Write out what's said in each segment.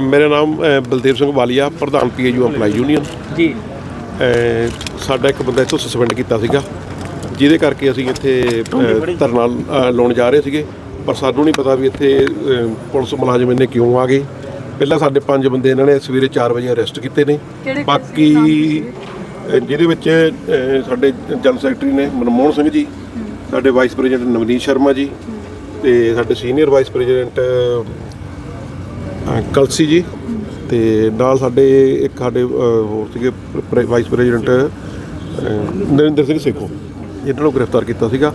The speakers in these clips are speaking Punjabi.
ਮੇਰਾ ਨਾਮ ਅ, ਬਲਦੇਵ ਸਿੰਘ ਵਾਲੀਆ ਪ੍ਰਧਾਨ ਪੀਏਯੂ ਐਮਪਲਾਈ ਯੂਨੀਅਨ ਜੀ। ਅ, ਸਾਡਾ ਇੱਕ ਬੰਦਾ ਇੱਥੋਂ ਸਸਪੈਂਡ ਕੀਤਾ ਸੀਗਾ ਜਿਹਦੇ ਕਰਕੇ ਅਸੀਂ ਇੱਥੇ ਅ, ਧਰਨਾ ਅ, ਲਾਉਣ ਜਾ ਰਹੇ ਸੀਗੇ। ਪਰ ਸਾਨੂੰ ਨਹੀਂ ਪਤਾ ਵੀ ਇੱਥੇ ਅ, ਪੁਲਿਸ ਮੁਲਾਜ਼ਮ ਇੰਨੇ ਕਿਉਂ ਆ ਗਏ। ਪਹਿਲਾਂ ਸਾਡੇ ਪੰਜ ਬੰਦੇ ਇਹਨਾਂ ਨੇ ਸਵੇਰੇ 4 ਵਜੇ ਅਰੈਸਟ ਕੀਤੇ ਨੇ। ਬਾਕੀ ਅ, ਜਿਹਦੇ ਵਿੱਚ ਅ, ਸਾਡੇ ਜਨਰਲ ਸੈਕਟਰੀ ਨੇ ਮਨਮੋਹਨ ਸਿੰਘ ਜੀ ਸਾਡੇ ਵਾਈਸ ਪ੍ਰੈਜ਼ੀਡੈਂਟ ਨਵਨੀਤ ਸ਼ਰਮਾ ਜੀ ਤੇ ਸਾਡੇ ਸੀਨੀਅਰ ਵਾਈਸ ਪ੍ਰੈਜ਼ੀਡੈਂਟ ਕਲਸੀ ਜੀ ਤੇ ਨਾਲ ਸਾਡੇ ਇੱਕ ਸਾਡੇ ਹੋਰ ਸੀਗੇ ਵਾਈਸ ਪ੍ਰੈਜ਼ੀਡੈਂਟ ਨਰਿੰਦਰ ਸਿੰਘ ਸੇਖੋ ਇਹਨਾਂ ਨੂੰ ਗ੍ਰਿਫਤਾਰ ਕੀਤਾ ਸੀਗਾ।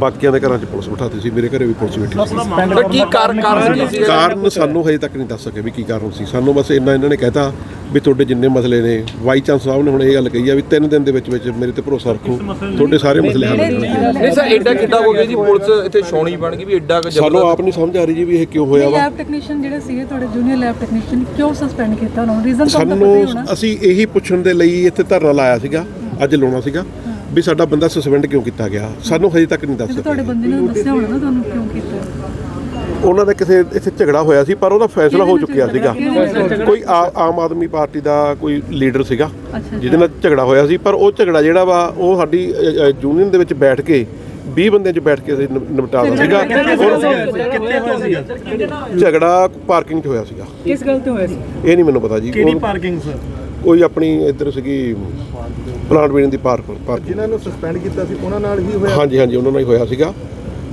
ਬਾਕੀਆਂ ਦੇ ਘਰਾਂ 'ਚ ਪੁਲਿਸ ਬਿਠਾਤੀ ਸੀ ਮੇਰੇ ਘਰੇ ਵੀ ਪੁਲਿਸ ਬੈਠੀ ਕੀ ਕਾਰਨ ਸੀ? ਕਾਰਨ ਸਾਨੂੰ ਹਜੇ ਤੱਕ ਨਹੀਂ ਦੱਸ ਸਕੇ ਵੀ ਕੀ ਕਾਰਨ ਸੀ। ਸਾਨੂੰ ਬਸ ਇੰਨਾ ਇਹਨਾਂ ਨੇ ਕਹਿਤਾ ਵੀ ਤੁਹਾਡੇ ਜਿੰਨੇ ਮਸਲੇ ਨੇ ਵਾਈ ਚਾਂਸ ਸਾਹਿਬ ਨੇ ਹੁਣ ਇਹ ਗੱਲ ਕਹੀ ਆ ਵੀ ਤਿੰਨ ਦਿਨ ਦੇ ਵਿੱਚ ਵਿੱਚ ਮੇਰੇ ਤੇ ਭਰੋਸਾ ਰੱਖੋ ਤੁਹਾਡੇ ਸਾਰੇ ਮਸਲੇ ਹੱਲ ਹੋ ਜਾਣਗੇ ਨਹੀਂ ਸਰ ਐਡਾ ਕਿੱਡਾ ਹੋ ਗਿਆ ਜੀ? ਪੁਲਿਸ ਇੱਥੇ ਛਾਉਣੀ ਬਣ ਗਈ ਵੀ ਐਡਾ ਕੁ ਸਾਨੂੰ ਆਪ ਨਹੀਂ ਸਮਝ ਆ ਰਹੀ ਜੀ ਵੀ ਇਹ ਕਿਉਂ ਹੋਇਆ ਵਾ। ਲੈਬ ਟੈਕਨੀਸ਼ੀਅਨ ਜਿਹੜੇ ਸੀਗੇ ਤੁਹਾਡੇ ਜੂਨੀਅਰ ਲੈਬ ਟੈਕਨੀਸ਼ੀਅਨ ਕਿਉਂ ਸਸਪੈਂਡ ਕੀਤਾ ਉਹਨਾਂ ਨੂੰ? ਰੀਜ਼ਨ ਤਾਂ ਪਤਾ ਹੀ ਹੋਣਾ। ਸਾਨੂੰ ਅਸੀਂ ਇਹੀ ਪੁੱਛਣ ਦੇ ਲਈ ਇੱਥੇ ਧਰਨਾ ਲਾਇਆ ਸੀਗਾ ਅੱਜ ਲਾਉਣਾ ਸੀਗਾ ਵੀ ਸਾਡਾ ਬੰਦਾ ਸਸਪੈਂਡ ਕਿਉਂ ਕੀਤਾ ਗਿਆ? ਸਾਨੂੰ ਹਜੇ ਤੱਕ ਨਹੀਂ ਦੱਸ ਤੁਹਾਡੇ ਬੰਦੇ ਨੇ ਦੱਸਿਆ ਹੋਣਾ ਨਾ ਤੁਹਾਨੂੰ ਕਿਉਂ ਕੀਤਾ। ਉਹਨਾਂ ਦਾ ਕਿਸੇ ਇੱਥੇ ਝਗੜਾ ਹੋਇਆ ਸੀ ਪਰ ਉਹਦਾ ਫੈਸਲਾ ਹੋ ਚੁੱਕਿਆ ਸੀਗਾ। ਕੋਈ ਆ- ਆਮ ਆਦਮੀ ਪਾਰਟੀ ਦਾ ਕੋਈ ਲੀਡਰ ਸੀਗਾ ਜਿਹਦੇ ਨਾਲ ਝਗੜਾ ਹੋਇਆ ਸੀ ਪਰ ਉਹ ਝਗੜਾ ਜਿਹੜਾ ਵਾ ਉਹ ਸਾਡੀ ਯੂਨੀਅਨ ਦੇ ਵਿੱਚ ਬੈਠ ਕੇ 20 ਬੰਦਿਆਂ 'ਚ ਬੈਠ ਕੇ ਅਸੀਂ ਨਿ- ਨਿਪਟਾਉਣਾ ਸੀਗਾ। ਝਗੜਾ ਪਾਰਕਿੰਗ 'ਚ ਹੋਇਆ ਸੀਗਾ। ਕਿਸ ਗੱਲ ਤੇ ਹੋਇਆ ਸੀ? ਇਹ ਨਹੀਂ ਮੈਨੂੰ ਪਤਾ ਜੀ। ਕਿਹੜੀ ਉਹ- ਪਾਰਕਿੰਗ ਸਰ? ਕੋਈ ਆਪਣੀ ਇੱਧਰ ਸੀਗੀ ਪਲਾਂਟ ਬਿਲਡਿੰਗ ਦੀ ਪਾਰਕ ਪਾਰਕ। ਜਿਨ੍ਹਾਂ ਨੂੰ ਸਸਪੈਂਡ ਕੀਤਾ ਸੀ ਉਹਨਾਂ ਨਾਲ ਹੀ ਹੋਇਆ? ਹਾਂਜੀ ਹਾਂਜੀ ਉਹਨਾਂ ਨਾਲ ਹੀ ਹੋਇਆ ਸੀਗਾ।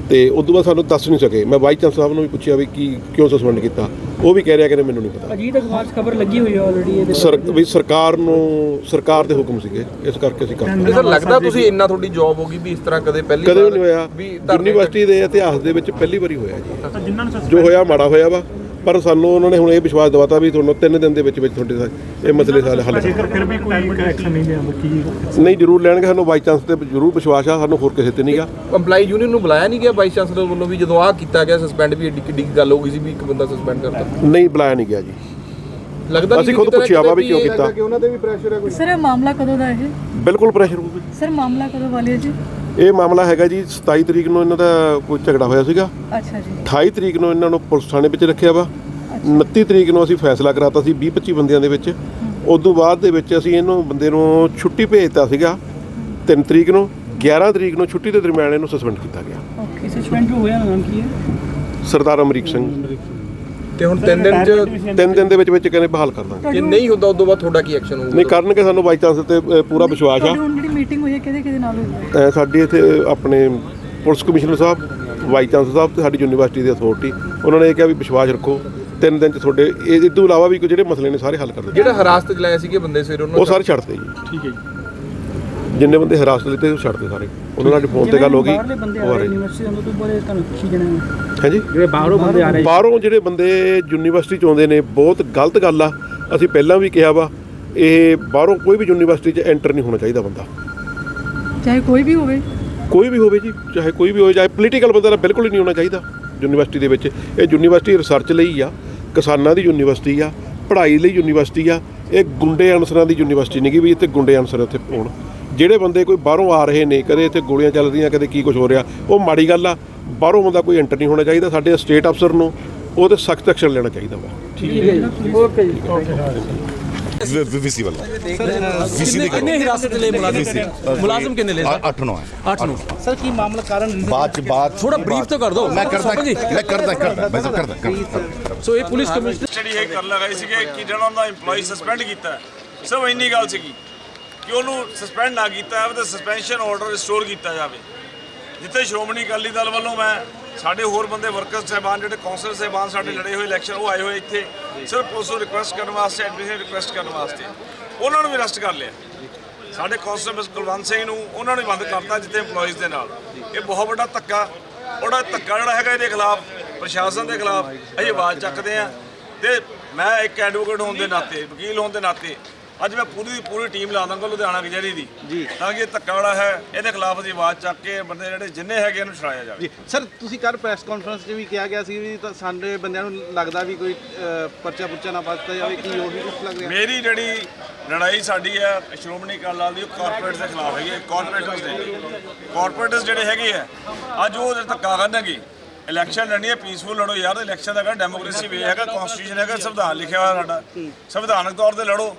ਤੇ ਉਦੋਂ ਬਾਅਦ ਸਾਨੂੰ ਦੱਸ ਨਹੀਂ ਸਕੇ। ਮੈਂ ਵਾਈਸ ਚਾਂਸਲਰ ਸਾਹਿਬ ਨੂੰ ਵੀ ਪੁੱਛਿਆ ਵੀ ਕੀ ਕਿਉਂ ਸਸਪੈਂਡ ਕੀਤਾ। ਉਹ ਵੀ ਕਹਿ ਰਿਹਾ ਕਿ ਮੈਨੂੰ ਨਹੀਂ ਪਤਾ। ਅਜੀਤ ਅਖਬਾਰ 'ਚ ਖਬਰ ਲੱਗੀ ਹੋਈ ਹੈ ਆਲਰੇਡੀ ਇਹਦੇ ਸਰ ਵੀ ਸਰਕਾਰ ਨੂੰ ਸਰਕਾਰ ਦੇ ਹੁਕਮ ਸੀਗੇ। ਇਸ ਕਰਕੇ ਅਸੀਂ ਕਰਦੇ ਸਰ ਲੱਗਦਾ ਤੁਸੀਂ ਇੰਨਾ ਤੁਹਾਡੀ ਜੌਬ ਹੋਗੀ ਵੀ ਇਸ ਤਰ੍ਹਾਂ ਕਦੇ ਪਹਿਲੀ ਕਦੇ ਨਹੀਂ ਹੋਇਆ। ਯੂਨੀਵਰਸਿਟੀ ਦੇ ਇਤਿਹਾਸ ਦੇ ਵਿੱਚ ਪਹਿਲੀ ਵਾਰੀ ਹੋਇਆ ਜੀ। ਜੋ ਹੋਇਆ ਮਾੜਾ ਹੋਇਆ ਵਾ। ਪਰ ਸਾਨੂੰ ਉਹਨਾਂ ਨੇ ਹੁਣ ਇਹ ਵਿਸ਼ਵਾਸ ਦਿਵਾਤਾ ਵੀ ਤੁਹਾਨੂੰ ਤਿੰਨ ਦਿਨ ਦੇ ਵਿੱਚ ਵਿੱਚ ਤੁਹਾਡੇ ਸਾਰੇ ਇਹ ਮਸਲੇ ਸਾਰੇ ਹੱਲ ਕਰ ਜੇਕਰ ਫਿਰ ਵੀ ਕੋਈ ਐਕਸ਼ਨ ਨਹੀਂ ਲਿਆਂਦਾ ਕੀ ਨਹੀਂ ਜ਼ਰੂਰ ਲੈਣਗੇ ਸਾਨੂੰ ਬਾਈ ਚਾਂਸ ਤੇ ਜ਼ਰੂਰ ਵਿਸ਼ਵਾਸ ਆ ਸਾਨੂੰ ਹੋਰ ਕਿਸੇ ਤੇ ਨਹੀਂਗਾ EMPLOYE ਯੂਨੀਅਨ ਨੂੰ ਬੁਲਾਇਆ ਨਹੀਂ ਗਿਆ ਵਾਈਸ ਚਾਂਸਲਰ ਵੱਲੋਂ ਵੀ ਜਦੋਂ ਆਹ ਕੀਤਾ ਗਿਆ ਸਸਪੈਂਡ ਵੀ ਐਡੀ ਕਿੱਡੀ ਗੱਲ ਹੋ ਗਈ ਸੀ ਵੀ ਇੱਕ ਬੰਦਾ ਸਸਪੈਂਡ ਕਰਤਾ। ਨਹੀਂ ਬੁਲਾਇਆ ਨਹੀਂ ਗਿਆ ਜੀ। ਲੱਗਦਾ ਅਸੀਂ ਖੁਦ ਪੁੱਛਿਆ ਵਾ ਵੀ ਕਿਉਂ ਕੀਤਾ। ਕਿ ਉਹਨਾਂ ਤੇ ਵੀ ਪ੍ਰੈਸ਼ਰ ਹੈ ਕੋਈ। ਸਰ ਇਹ ਮਾਮਲਾ ਕਦੋਂ ਦਾ ਇਹ? ਬਿਲਕੁਲ ਪ੍ਰੈਸ਼ਰ ਹੋਊਗਾ ਸਰ ਮਾਮਲਾ ਕਦੋਂ ਵਾਲਿਆ ਜੀ? ਇਹ ਮਾਮਲਾ ਹੈਗਾ ਜੀ 27 ਤਰੀਕ ਨੂੰ ਇਹਨਾਂ ਦਾ ਕੋਈ ਝਗੜਾ ਹੋਇਆ ਸੀਗਾ। ਅੱਛਾ ਜੀ। 28 ਤਰੀਕ ਨੂੰ ਇਹਨਾਂ ਨੂੰ ਪੁਲਿਸ ਥਾਣੇ ਵਿੱਚ ਰੱਖਿਆ ਵਾ। 29 ਤਰੀਕ ਨੂੰ ਅਸੀਂ ਫੈਸਲਾ ਕਰਾਤਾ ਸੀ 20 25 ਬੰਦਿਆਂ ਦੇ ਵਿੱਚ। ਉਸ ਤੋਂ ਬਾਅਦ ਦੇ ਵਿੱਚ ਅਸੀਂ ਇਹਨੂੰ ਬੰਦੇ ਨੂੰ ਛੁੱਟੀ ਭੇਜਤਾ ਸੀਗਾ 3 ਤਰੀਕ ਨੂੰ। 11 ਤਰੀਕ ਨੂੰ ਛੁੱਟੀ ਦੇ ਦਰਮਿਆਨ ਇਹਨੂੰ ਸਸਪੈਂਡ ਕੀਤਾ ਗਿਆ। ਓਕੇ ਸਸਪੈਂਡ ਹੋਇਆ ਨਾਮ ਕੀ ਹੈ? ਸਰਦਾਰ ਅਮਰੀਕ ਸਿੰਘ। ਤੇ ਹੁਣ ਤਿੰਨ ਦਿਨ ਚ ਤਿੰਨ ਦਿਨ ਦੇ ਵਿੱਚ ਵਿੱਚ ਕਹਿੰਦੇ ਬਹਾਲ ਕਰ ਦਾਂਗੇ। ਜੇ ਨਹੀਂ ਹੁੰਦਾ ਉਦੋਂ ਬਾਅਦ ਤੁਹਾਡਾ ਕੀ ਐਕਸ਼ਨ ਹੋਊਗਾ? ਨਹੀਂ ਕਰਨਗੇ ਸਾਨੂੰ ਬਾਈ ਚਾਂਸ ਤੇ ਅ, ਪੂਰਾ ਵਿਸ਼ਵਾਸ ਆ। ਹੁਣ ਜਿਹੜੀ ਮੀਟਿੰਗ ਹੋਈ ਹੈ ਕਿਹਦੇ ਕਿਹਦੇ ਨਾਲ ਹੋਈ ਹੈ? ਅ, ਸਾਡੀ ਇੱਥੇ ਆਪਣੇ ਪੁਲਿਸ ਕਮਿਸ਼ਨਰ ਸਾਹਿਬ ਵਾਈਸ ਚਾਂਸਲਰ ਸਾਹਿਬ ਤੇ ਸਾਡੀ ਯੂਨੀਵਰਸਿਟੀ ਦੀ ਅਥਾਰਟੀ ਉਹਨਾਂ ਨੇ ਇਹ ਕਿਹਾ ਵੀ ਵਿਸ਼ਵਾਸ ਰੱਖੋ ਤਿੰਨ ਦਿਨ ਚ ਤੁਹਾਡੇ ਇਹ ਤੋਂ ਇਲਾਵਾ ਵੀ ਕੋਈ ਜਿਹੜੇ ਮਸਲੇ ਨੇ ਸਾਰੇ ਹੱਲ ਕਰ ਦਿੱਤੇ ਜਿਹੜਾ ਹਰਾਸਤ ਚ ਲਏ ਸੀਗੇ ਬੰਦੇ ਸਵੇਰੇ ਉਹਨਾਂ ਉਹ ਸਾਰੇ ਛੱਡਤੇ ਜੀ। ਠੀਕ ਹੈ ਜੀ। ਜਿੰਨੇ ਬੰਦੇ ਹਰਾਸਤ ਲਿੱਤੇ ਉਹ ਛੱਡਤੇ ਸਾਰੇ। ਉਹਨਾਂ ਨਾਲ ਫੋਨ ਤੇ ਗੱਲ ਹੋ ਗਈ ਬਾਹਰਲੇ ਬੰਦੇ ਉਹ ਆ ਰਹੇ ਯੂਨੀਵਰਸਿਟੀ ਤੋਂ ਬਾਰੇ ਤੁਹਾਨੂੰ ਖੁਸ਼ੀ ਦੇਣਾ ਹਾਂਜੀ? ਜਿਹੜੇ ਬਾਹਰੋਂ ਬੰਦੇ ਆ ਰਹੇ ਬਾਹਰੋਂ ਜਿਹੜੇ ਬੰਦੇ ਯੂਨੀਵਰਸਿਟੀ ਚ ਆਉਂਦੇ ਨੇ ਬਹੁਤ ਗਲਤ ਗੱਲ ਆ। ਅਸੀਂ ਪਹਿਲਾਂ ਵੀ ਕਿਹਾ ਵਾ ਇਹ ਬਾਹਰੋਂ ਕੋਈ ਵੀ ਯੂਨੀਵਰਸਿਟੀ ਚ ਐਂਟਰ ਨਹੀਂ ਹੋਣਾ ਚਾਹੀਦਾ ਬੰਦਾ। ਚਾਹੇ ਕੋਈ ਵੀ ਹੋਵੇ। ਕੋਈ ਵੀ ਹੋਵੇ ਜੀ ਚਾਹੇ ਕੋਈ ਵੀ ਹੋਵੇ ਚਾਹੇ ਪੋਲੀਟੀਕਲ ਬੰਦਾ ਤਾਂ ਬਿਲਕੁਲ ਹੀ ਨਹੀਂ ਹੋਣਾ ਚਾਹੀਦਾ ਯੂਨੀਵਰਸਿਟੀ ਦੇ ਵਿੱਚ। ਇਹ ਯੂਨੀਵਰਸਿਟੀ ਰਿਸਰਚ ਲਈ ਆ ਕਿਸਾਨਾਂ ਦੀ ਯੂਨੀਵਰਸਿਟੀ ਆ ਪੜ੍ਹਾਈ ਲਈ ਯੂਨੀਵਰਸਿਟੀ ਆ ਇਹ ਗੁੰਡੇ ਅਨਸਰਾਂ ਦੀ ਯੂਨੀਵਰਸਿਟੀ ਨਹੀਂ ਗੀ ਵੀ ਇੱਥੇ ਗੁੰਡੇ ਅਨਸਰ ਇੱਥੇ ਹੋਣ। ਜਿਹੜੇ ਬੰਦੇ ਕੋਈ ਬਾਹਰੋਂ ਆ ਰਹੇ ਨੇ ਕਦੇ ਇੱਥੇ ਗੋਲੀਆਂ ਚੱਲ ਰਹੀਆਂ ਕਦੇ ਕੀ ਕੁਝ ਹੋ ਰਿਹਾ ਉਹ ਮਾੜੀ ਗੱਲ ਆ ਬਾਹਰੋਂ ਬੰਦਾ ਕੋਈ ਐਂਟਰ ਨਹੀਂ ਹੋਣਾ ਚਾਹੀਦਾ ਸਾਡੇ ਸਟੇਟ ਅਫਸਰ ਨੂੰ ਉਹ ਤੇ ਸਖਤ ਐਕਸ਼ਨ ਲੈਣਾ ਚਾਹੀਦਾ ਵਾ। ਠੀਕ ਹੈ ਓਕੇ ਜੀ ਵੀਸੀ ਵੱਲੋਂ ਵੀਸੀ ਦੀ ਕਿੰਨੇ ਹਿਰਾਸਤ ਲੈ ਮੁਲਾਜ਼ਮ ਮੁਲਾਜ਼ਮ ਕਿੰਨੇ ਲੈ 8 9 ਹੈ। 8 ਨੂੰ। ਸਰ ਕੀ ਮਾਮਲਾ ਕਾਰਨ ਬਾਅਦ ਚ ਬਾਅਦ ਥੋੜਾ brief ਤਾਂ ਕਰ ਦਿਓ। ਮੈਂ ਕਰਦਾ। ਮੈਂ ਕਰਦਾ ਕਰਦਾ। ਮੈਂ ਸਭ ਕਰਦਾ ਕਰਦਾ। ਸੋ ਇਹ ਪੁਲਿਸ ਕਮਿਸ਼ਨਰ ਜਿਹੜੀ ਇਹ ਕਰ ਲਗਾਈ ਸੀਗੇ ਕਿ ਜਿਹੜਾ ਉਹਨਾਂ ਦਾ EMPLOYE ਸਸਪੈਂਡ ਕੀਤਾ ਸਿਰਫ ਇੰਨੀ ਗੱਲ ਸੀਗੀ। ਕਿ ਉਹਨੂੰ ਸਸਪੈਂਡ ਨਾ ਕੀਤਾ ਜਾਵੇ ਤੇ ਸਸਪੈਂਸ਼ਨ ਆਰਡਰ ਰਿਸਟੋਰ ਕੀਤਾ ਜਾਵੇ। ਜਿੱਥੇ ਸ਼੍ਰੋਮਣੀ ਅਕਾਲੀ ਦਲ ਵੱਲੋਂ ਮੈਂ, ਸਾਡੇ ਹੋਰ ਬੰਦੇ, ਵਰਕਰ ਸਹਿਬਾਨ ਜਿਹੜੇ ਕੌਂਸਲ ਸਹਿਬਾਨ ਸਾਡੇ ਲੜੇ ਹੋਏ ਇਲੈਕਸ਼ਨ ਉਹ ਆਏ ਹੋਏ ਇੱਥੇ, ਸਿਰਫ ਪੁਲਿਸ ਨੂੰ ਰਿਕੁਐਸਟ ਕਰਨ ਵਾਸਤੇ ਐਡਮਿਸ਼ਨ ਰਿਕੁਐਸਟ ਕਰਨ ਵਾਸਤੇ। ਉਹਨਾਂ ਨੂੰ ਵੀ ਅਰੈਸਟ ਕਰ ਲਿਆ। ਸਾਡੇ ਕੌਂਸਲ ਮਿਸ ਕੁਲਵੰਤ ਸਿੰਘ ਨੂੰ ਉਹਨਾਂ ਨੇ ਬੰਦ ਕਰਤਾ ਜਿੱਥੇ EMPLOYEES ਦੇ ਨਾਲ। ਇਹ ਬਹੁਤ ਵੱਡਾ ਧੱਕਾ ਉਹਦਾ ਧੱਕਾ ਜਿਹੜਾ ਹੈਗਾ ਇਹਦੇ ਖਿਲਾਫ, ਪ੍ਰਸ਼ਾਸਨ ਦੇ ਖਿਲਾਫ, ਅਸੀਂ ਆਵਾਜ਼ ਚੱਕਦੇ ਆ ਤੇ ਮੈਂ ਇੱਕ ਐਡਵੋਕੇਟ ਹੋਣ ਦੇ ਨਾਤੇ, ਵਕੀਲ ਹੋਣ ਦੇ ਨਾਤੇ ਅੱਜ ਮੈਂ ਪੂਰੀ ਦੀ ਪੂਰੀ ਟੀਮ ਲਾ ਦਾਂਗਾ ਲੁਧਿਆਣਾ ਕਚਹਿਰੀ ਦੀ। ਜੀ। ਤਾਂ ਕਿ ਇਹ ਧੱਕਾ ਜਿਹੜਾ ਹੈ ਇਹਦੇ ਖਿਲਾਫ ਅਸੀਂ ਆਵਾਜ਼ ਚੱਕ ਕੇ ਬੰਦੇ ਜਿਹੜੇ ਜਿੰਨੇ ਹੈਗੇ ਇਹਨੂੰ ਛੁਡਾਇਆ ਜਾਵੇ। ਜੀ। ਸਰ ਤੁਸੀਂ ਕੱਲ ਪ੍ਰੈਸ ਕਾਨਫਰੰਸ 'ਚ ਵੀ ਕਿਹਾ ਗਿਆ ਸੀ ਵੀ ਤਾਂ ਸਾਡੇ ਬੰਦਿਆਂ ਨੂੰ ਲੱਗਦਾ ਵੀ ਕੋਈ ਅਹ, ਪਰਚਾ ਪੁਰਚਾ ਨਾ ਵੱਜਦਾ ਜਾਵੇ ਕੀ ਉਹੀ ਕੁਝ ਲੱਗ ਰਿਹਾ ਮੇਰੀ ਜਿਹੜੀ ਲੜਾਈ ਸਾਡੀ ਹੈ ਸ਼੍ਰੋਮਣੀ ਅਕਾਲੀ ਦਲ ਦੀ ਉਹ ਕਾਰਪੋਰੇਟ ਦੇ ਖਿਲਾਫ ਹੈਗੀ ਹੈ ਕਾਰਪੋਰੇਟਸ ਦੇ। ਕਾਰਪੋਰੇਟਸ ਜਿਹੜੇ ਹੈਗੇ ਆ ਅੱਜ ਉਹ ਜਿਹੜੇ ਧੱਕਾ ਕਰਨਗੇ ਇਲੈਕਸ਼ਨ ਲੜਨੀ ਹੈ ਪੀਸਫੁਲ ਲੜੋ ਯਾਰ ਇਲੈਕਸ਼ਨ ਦਾ ਕਹਿੰਦਾ ਡੈਮੋਕ੍ਰੇਸੀ ਵੇ ਹੈਗਾ ਕਨਸਟੀਟਿਊਸ਼ਨ ਹੈਗਾ ਸੰਵਿਧਾਨ ਲਿਖਿਆ ਹੋਇਆ ਸਾਡਾ। ਸੰਵਿਧਾਨਕ ਤੌਰ ਤੇ ਲੜੋ।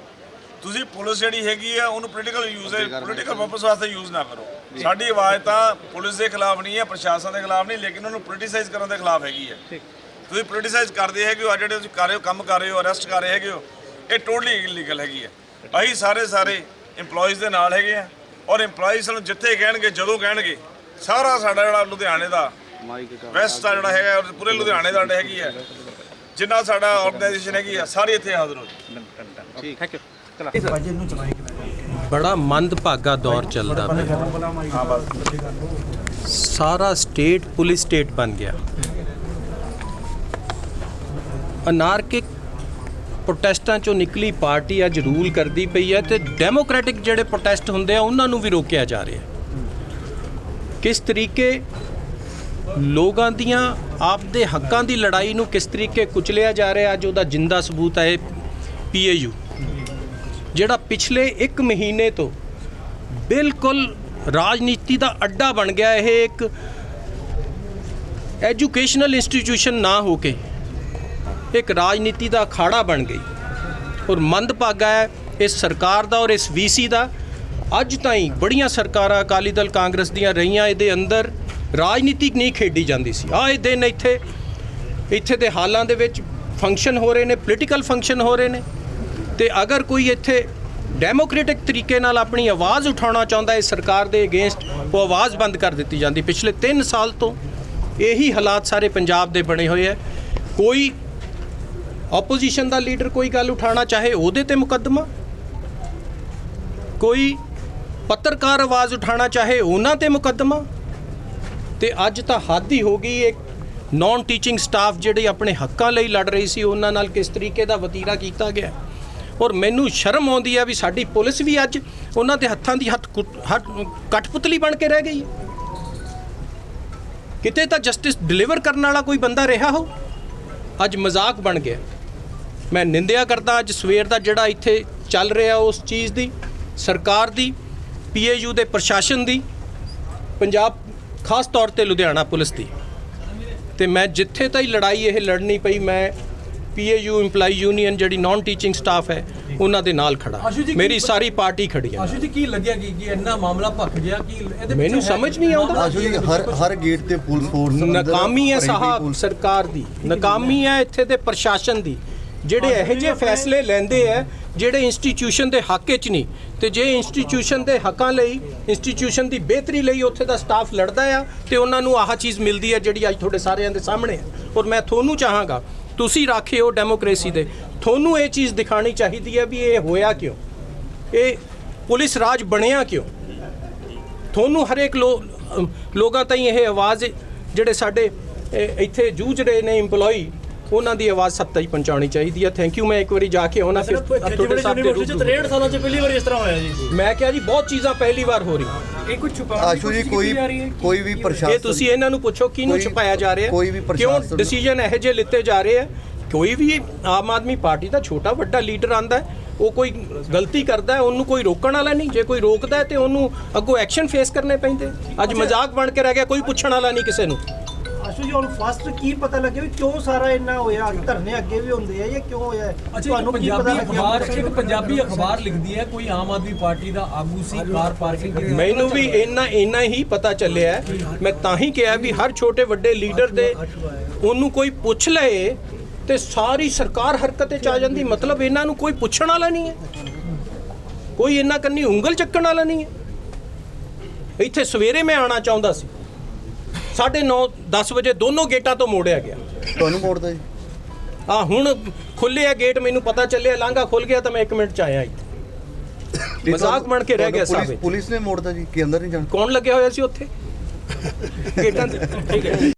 ਤੁਸੀਂ ਪੁਲਿਸ ਜਿਹੜੀ ਹੈਗੀ ਆ ਉਹਨੂੰ ਪੋਲੀਟੀਕਲ ਯੂਜ਼ ਪੋਲੀਟੀਕਲ ਪਰਪਸ ਵਾਸਤੇ ਯੂਜ਼ ਨਾ ਕਰੋ। ਸਾਡੀ ਆਵਾਜ਼ ਤਾਂ ਪੁਲਿਸ ਦੇ ਖਿਲਾਫ ਨਹੀਂ ਹੈ ਪ੍ਰਸ਼ਾਸਨ ਦੇ ਖਿਲਾਫ ਨਹੀਂ ਲੇਕਿਨ ਉਹਨੂੰ ਪੋਲੀਟੀਸਾਈਜ਼ ਕਰਨ ਦੇ ਖਿਲਾਫ ਹੈਗੀ ਹੈ। ਤੁਸੀਂ ਪੋਲੀਟੀਸਾਈਜ਼ ਕਰਦੇ ਹੈਗੇ ਹੋ ਆ ਜਿਹੜੇ ਤੁਸੀਂ ਕਰ ਰਹੇ ਹੋ ਕੰਮ ਕਰ ਰਹੇ ਹੋ ਅਰੈਸਟ ਕਰ ਰਹੇ ਹੈਗੇ ਹੋ ਇਹ ਟੋਟਲੀ ਇਲੀਗਲ ਹੈਗੀ ਹੈ। ਅਸੀਂ ਸਾਰੇ ਸਾਰੇ EMPLOYEES ਦੇ ਨਾਲ ਹੈਗੇ ਆ ਔਰ EMPLOYEES ਨੂੰ ਜਿੱਥੇ ਕਹਿਣਗੇ ਜਦੋਂ ਕਹਿਣਗੇ ਸਾਰਾ ਸਾਡਾ ਜਿਹੜਾ ਲੁਧਿਆਣੇ ਦਾ ਵੈਸਟ ਆ ਜਿਹੜਾ ਹੈਗਾ ਔਰ ਪੂਰੇ ਲੁਧਿਆਣੇ ਦਾ ਜਿਹੜਾ ਹੈਗੀ ਹੈ ਜਿੰਨਾ ਸਾਡਾ ਆਰਗੇਨਾਈਜੇਸ਼ਨ ਹੈਗੀ ਆ ਸਾਰੀ ਇੱਥੇ ਹਾਜ਼ਰ ਹੋ ਜੀ ਬੜਾ ਮੰਦਭਾਗਾ ਦੌਰ ਚੱਲਦਾ ਪਿਆ। ਸਾਰਾ ਸਟੇਟ ਪੁਲਿਸ ਸਟੇਟ ਬਣ ਗਿਆ। ਅਨਾਰਕਿਕ ਪ੍ਰੋਟੈਸਟਾਂ ਚੋਂ ਨਿਕਲੀ ਪਾਰਟੀ ਅੱਜ ਰੂਲ ਕਰਦੀ ਪਈ ਹੈ ਤੇ ਡੈਮੋਕ੍ਰੈਟਿਕ ਜਿਹੜੇ ਪ੍ਰੋਟੈਸਟ ਹੁੰਦੇ ਆ ਉਹਨਾਂ ਨੂੰ ਵੀ ਰੋਕਿਆ ਜਾ ਰਿਹਾ ਕਿਸ ਤਰੀਕੇ ਲੋਕਾਂ ਦੀਆਂ ਆਪਦੇ ਹੱਕਾਂ ਦੀ ਲੜਾਈ ਨੂੰ ਕਿਸ ਤਰੀਕੇ ਕੁਚਲਿਆ ਜਾ ਰਿਹਾ ਅੱਜ ਉਹਦਾ ਜਿੰਦਾ ਸਬੂਤ ਹੈ ਪੀਏਯੂ। ਜਿਹੜਾ ਪਿਛਲੇ 1 ਮਹੀਨੇ ਤੋਂ ਬਿਲਕੁਲ ਰਾਜਨੀਤੀ ਦਾ ਅੱਡਾ ਬਣ ਗਿਆ, ਇਹ ਇੱਕ ਐਜੂਕੇਸ਼ਨਲ ਇੰਸਟੀਟਿਊਸ਼ਨ ਨਾ ਹੋ ਕੇ ਇੱਕ ਰਾਜਨੀਤੀ ਦਾ ਅਖਾੜਾ ਬਣ ਗਈ। ਔਰ ਮੰਦਭਾਗਾ ਹੈ, ਇਸ ਸਰਕਾਰ ਦਾ ਔਰ ਇਸ ਵੀਸੀ ਦਾ। ਅੱਜ ਤਾਈਂ ਬੜੀਆਂ ਸਰਕਾਰਾਂ ਅਕਾਲੀ ਦਲ ਕਾਂਗਰਸ ਦੀਆਂ ਰਹੀਆਂ, ਇਹਦੇ ਅੰਦਰ ਰਾਜਨੀਤੀ ਨਹੀਂ ਖੇਡੀ ਜਾਂਦੀ ਸੀ। ਆਏ ਦਿਨ ਇੱਥੇ ਇੱਥੇ ਦੇ ਹਾਲਾਂ ਦੇ ਵਿੱਚ ਫੰਕਸ਼ਨ ਹੋ ਰਹੇ ਨੇ ਪੋਲੀਟੀਕਲ ਫੰਕਸ਼ਨ ਹੋ ਰਹੇ ਨੇ। ਤੇ ਅਗਰ ਕੋਈ ਇੱਥੇ ਡੈਮੋਕ੍ਰੈਟਿਕ ਤਰੀਕੇ ਨਾਲ ਆਪਣੀ ਆਵਾਜ਼ ਉਠਾਉਣਾ ਚਾਹੁੰਦਾ ਹੈ, ਸਰਕਾਰ ਦੇ ਅਗੇਂਸਟ, ਉਹ ਆਵਾਜ਼ ਬੰਦ ਕਰ ਦਿੱਤੀ ਜਾਂਦੀ। ਪਿਛਲੇ 3 ਸਾਲ ਤੋਂ ਇਹੀ ਹਾਲਾਤ ਸਾਰੇ ਪੰਜਾਬ ਦੇ ਬਣੇ ਹੋਏ ਹੈ। ਕੋਈ ਆਪੋਜੀਸ਼ਨ ਦਾ ਲੀਡਰ ਕੋਈ ਗੱਲ ਉਠਾਉਣਾ ਚਾਹੇ ਉਹਦੇ ਤੇ ਮੁਕੱਦਮਾ, ਕੋਈ ਪੱਤਰਕਾਰ ਆਵਾਜ਼ ਉਠਾਉਣਾ ਚਾਹੇ ਉਹਨਾਂ ਤੇ ਮੁਕੱਦਮਾ, ਤੇ ਅੱਜ ਤਾਂ ਹੱਦ ਹੀ ਹੋ ਗਈ ਇੱਕ ਨਾਨ ਟੀਚਿੰਗ ਸਟਾਫ ਜਿਹੜੇ ਆਪਣੇ ਹੱਕਾਂ ਲਈ ਲੜ ਰਹੀ ਸੀ, ਉਹਨਾਂ ਨਾਲ ਕਿਸ ਤਰੀਕੇ ਦਾ ਵਤੀਰਾ ਕੀਤਾ ਗਿਆ। ਔਰ ਮੈਨੂੰ ਸ਼ਰਮ ਆਉਂਦੀ ਹੈ ਵੀ ਸਾਡੀ ਪੁਲਿਸ ਵੀ ਅੱਜ ਉਹਨਾਂ ਦੇ ਹੱਥਾਂ ਦੀ ਹੱਥ ਕੁੱਟ- ਹੱਥ ਬਣ ਕੇ ਰਹਿ ਗਈ। ਹੈ ਕਿਤੇ ਤਾਂ ਜਸਟਿਸ ਡਿਲੀਵਰ ਕਰਨ ਵਾਲਾ ਕੋਈ ਬੰਦਾ ਰਿਹਾ ਹੋ? ਅੱਜ ਮਜ਼ਾਕ ਬਣ ਗਿਆ। ਮੈਂ ਨਿੰਦਿਆ ਕਰਦਾ ਅੱਜ ਸਵੇਰ ਦਾ ਜਿਹੜਾ ਇੱਥੇ ਚੱਲ ਰਿਹਾ ਉਸ ਚੀਜ਼ ਦੀ, ਸਰਕਾਰ ਦੀ ਪੀਏਯੂ ਦੇ ਪ੍ਰਸ਼ਾਸਨ ਦੀ, ਪੰਜਾਬ, ਖਾਸ ਤੌਰ ਤੇ ਲੁਧਿਆਣਾ ਪੁਲਿਸ ਦੀ। ਤੇ ਮੈਂ ਜਿੱਥੇ ਤਾਈ ਲੜਾਈ ਇਹ ਲੜਨੀ ਪਈ, ਮੈਂ ਪੀਏਯੂ EMPLOYE ਯੂਨੀਅਨ ਜਿਹੜੀ ਨਾਨ ਟੀਚਿੰਗ ਸਟਾਫ ਹੈ ਉਹਨਾਂ ਦੇ ਨਾਲ ਖੜਾ। ਆਸ਼ੂ ਜੀ, ਮੇਰੀ ਸਾਰੀ ਪਾਰਟੀ ਖੜੀ ਹੈ। ਆਸ਼ੂ ਜੀ ਕੀ ਲੱਗਿਆ ਕਿ ਕਿ ਇੰਨਾ ਮਾਮਲਾ ਭੱਖ ਗਿਆ? ਕਿ ਇਹਦੇ ਮੈਨੂੰ ਪਿੱਛੇ ਹੈ- ਸਮਝ ਨਹੀਂ ਆਉਂਦਾ। ਆਸ਼ੂ ਜੀ ਹਰ ਹਰ ਗੇਟ ਤੇ ਪੁਲਿਸ ਫੋਰਸ ਅੰਦਰ ਨਾਕਾਮੀ ਹੈ ਭਰੀ ਹੋਈ ਸਾਹਬ ਪੁਲਿਸ। ਸਰਕਾਰ ਦੀ। ਨਾਕਾਮੀ ਹੈ ਇੱਥੇ ਦੇ ਪ੍ਰਸ਼ਾਸਨ ਦੀ। ਜਿਹੜੇ ਇਹੋ ਜਿਹੇ ਫੈਸਲੇ ਲੈਂਦੇ ਆ ਜਿਹੜੇ ਇੰਸਟੀਟਿਊਸ਼ਨ ਦੇ ਹੱਕ 'ਚ ਨਹੀਂ ਤੇ ਜੇ ਇੰਸਟੀਟਿਊਸ਼ਨ ਦੇ ਹੱਕਾਂ ਲਈ ਇੰਸਟੀਟਿਊਸ਼ਨ ਦੀ ਬਿਹਤਰੀ ਲਈ ਉੱਥੇ ਦਾ ਸਟਾਫ ਲੜਦਾ ਆ ਤੇ ਉਹਨਾਂ ਨੂੰ ਆਹ ਚੀਜ਼ ਮਿਲਦੀ ਹੈ ਜਿਹੜੀ ਅੱਜ ਤੁਹਾਡੇ ਸਾਰਿਆਂ ਦੇ ਸਾਹਮਣੇ ਹੈ। ਔਰ ਮੈਂ ਤੁਹਾਨੂੰ ਚਾਹਾਂਗਾ ਤੁਸੀਂ ਰਾਖੇ ਹੋ ਡੈਮੋਕ੍ਰੇਸੀ ਦੇ। ਤੁਹਾਨੂੰ ਇਹ ਚੀਜ਼ ਦਿਖਾਣੀ ਚਾਹੀਦੀ ਹੈ ਵੀ ਇਹ ਹੋਇਆ ਕਿਉਂ? ਇਹ ਪੁਲਿਸ ਰਾਜ ਬਣਿਆ ਕਿਉਂ? ਤੁਹਾਨੂੰ ਹਰੇਕ ਲੋ ਲੋਕਾਂ ਤਾਈਂ ਇਹ ਆਵਾਜ਼ ਜਿਹੜੇ ਸਾਡੇ ਇੱਥੇ ਜੂਝ ਰਹੇ ਨੇ EMPLOYE ਉਹਨਾਂ ਦੀ ਆਵਾਜ਼ ਸਭ ਤਾਈਂ ਪਹੁੰਚਾਉਣੀ ਚਾਹੀਦੀ ਹੈ। ਥੈਂਕ ਯੂ ਮੈਂ ਇੱਕ ਵਾਰੀ ਜਾ ਕੇ ਆਉਣਾ ਫਿਰ ਤੁਹਾਡੇ ਸਾਹਮਣੇ ਯੂਨੀਵਰਸਿਟੀ 'ਚ 63 ਸਾਲਾਂ 'ਚ ਪਹਿਲੀ ਵਾਰ ਇਸ ਤਰ੍ਹਾਂ ਹੋਇਆ ਜੀ। ਮੈਂ ਕਿਹਾ ਜੀ ਬਹੁਤ ਚੀਜ਼ਾਂ ਪਹਿਲੀ ਵਾਰ ਹੋ ਰਹੀ ਇਹ ਕੁਝ ਛੁਪਾ ਆਸ਼ੂ ਜੀ ਕੋਈ ਕੋਈ ਵੀ ਪ੍ਰਸ਼ਾਸਨ ਇਹ ਤੁਸੀਂ ਇਹਨਾਂ ਨੂੰ ਪੁੱਛੋ ਕਿਹਨੂੰ ਛੁਪਾਇਆ ਜਾ ਰਿਹਾ ਕੋਈ ਵੀ ਕਿਉਂ ਡਿਸੀਜਨ ਇਹੋ ਜਿਹੇ ਲਿੱਤੇ ਜਾ ਰਹੇ ਆ ਕੋਈ ਵੀ ਆਮ ਆਦਮੀ ਪਾਰਟੀ ਦਾ ਛੋਟਾ ਵੱਡਾ ਲੀਡਰ ਆਂਦਾ ਉਹ ਕੋਈ ਗਲਤੀ ਕਰਦਾ ਹੈ ਉਹਨੂੰ ਕੋਈ ਰੋਕਣ ਵਾਲਾ ਨਹੀਂ। ਜੇ ਕੋਈ ਰੋਕਦਾ ਹੈ ਤੇ ਉਹਨੂੰ ਅੱਗੋਂ ਐਕਸ਼ਨ ਫੇਸ ਕਰਨੇ ਪੈਂਦੇ। ਅੱਜ ਮਜ਼ਾਕ ਬਣ ਕੇ ਰਹਿ ਗਿਆ ਕੋਈ ਪੁੱਛਣ ਵਾਲਾ ਨਹੀਂ ਕਿਸੇ ਨੂੰ। ਆਸ਼ੂ ਜੀ ਹੁਣ ਫਸਟ ਕੀ ਪਤਾ ਲੱਗਿਆ ਵੀ ਕਿਉਂ ਸਾਰਾ ਇੰਨਾ ਹੋਇਆ? ਧਰਨੇ ਅੱਗੇ ਵੀ ਹੁੰਦੇ ਆ ਜਾਂ ਕਿਉਂ ਹੋਇਆ? ਅੱਛਾ ਇੱਕ ਪੰਜਾਬੀ ਅਖਬਾਰ ਇੱਕ ਪੰਜਾਬੀ ਅਖਬਾਰ ਲਿਖਦੀ ਹੈ ਕੋਈ ਆਮ ਆਦਮੀ ਪਾਰਟੀ ਦਾ ਆਗੂ ਸੀ ਕਾਰ ਪਾਰਕਿੰਗ ਮੈਨੂੰ ਵੀ ਇੰਨਾ ਇੰਨਾ ਹੀ ਪਤਾ ਚੱਲਿਆ ਹੈ। ਮੈਂ ਤਾਂ ਹੀ ਕਿਹਾ ਵੀ ਹਰ ਛੋਟੇ ਵੱਡੇ ਲੀਡਰ ਦੇ ਉਹਨੂੰ ਕੋਈ ਪੁੱਛ ਲਏ ਤੇ ਸਾਰੀ ਸਰਕਾਰ ਹਰਕਤ 'ਚ ਆ ਜਾਂਦੀ। ਮਤਲਬ ਇਹਨਾਂ ਨੂੰ ਕੋਈ ਪੁੱਛਣ ਵਾਲਾ ਨਹੀਂ ਹੈ। ਕੋਈ ਇਹਨਾਂ ਕੰਨੀ ਉਂਗਲ ਚੱਕਣ ਵਾਲਾ ਨਹੀਂ ਹੈ। ਇੱਥੇ ਸਵੇਰੇ ਮੈਂ ਆਣਾ ਚਾਹੁੰਦਾ ਸੀ। 9:30 10 ਵਜੇ ਦੋਨੋਂ ਗੇਟਾਂ ਤੋਂ ਮੋੜਿਆ ਗਿਆ। ਤੁਹਾਨੂੰ ਮੋੜਦਾ ਜੀ? ਆ ਹੁਣ ਖੁੱਲਿਆ ਗੇਟ ਮੈਨੂੰ ਪਤਾ ਚੱਲਿਆ ਲਾਂਘਾ ਖੁੱਲ ਗਿਆ ਤਾਂ ਮੈਂ 1 ਮਿੰਟ ਚ ਆਇਆ ਇੱਥੇ। ਮਜ਼ਾਕ ਬਣ ਕੇ ਰਹਿ ਗਿਆ ਸਾਹਬ ਪੁਲਿਸ ਨੇ ਮੋੜਦਾ ਜੀ ਕਿ ਅੰਦਰ ਨਹੀਂ ਜਾਣਾ? ਕੌਣ ਲੱਗਿਆ ਹੋਇਆ ਸੀ ਉੱਥੇ? ਗੇਟਾਂ ਤੇ ਠੀਕ ਹੈ।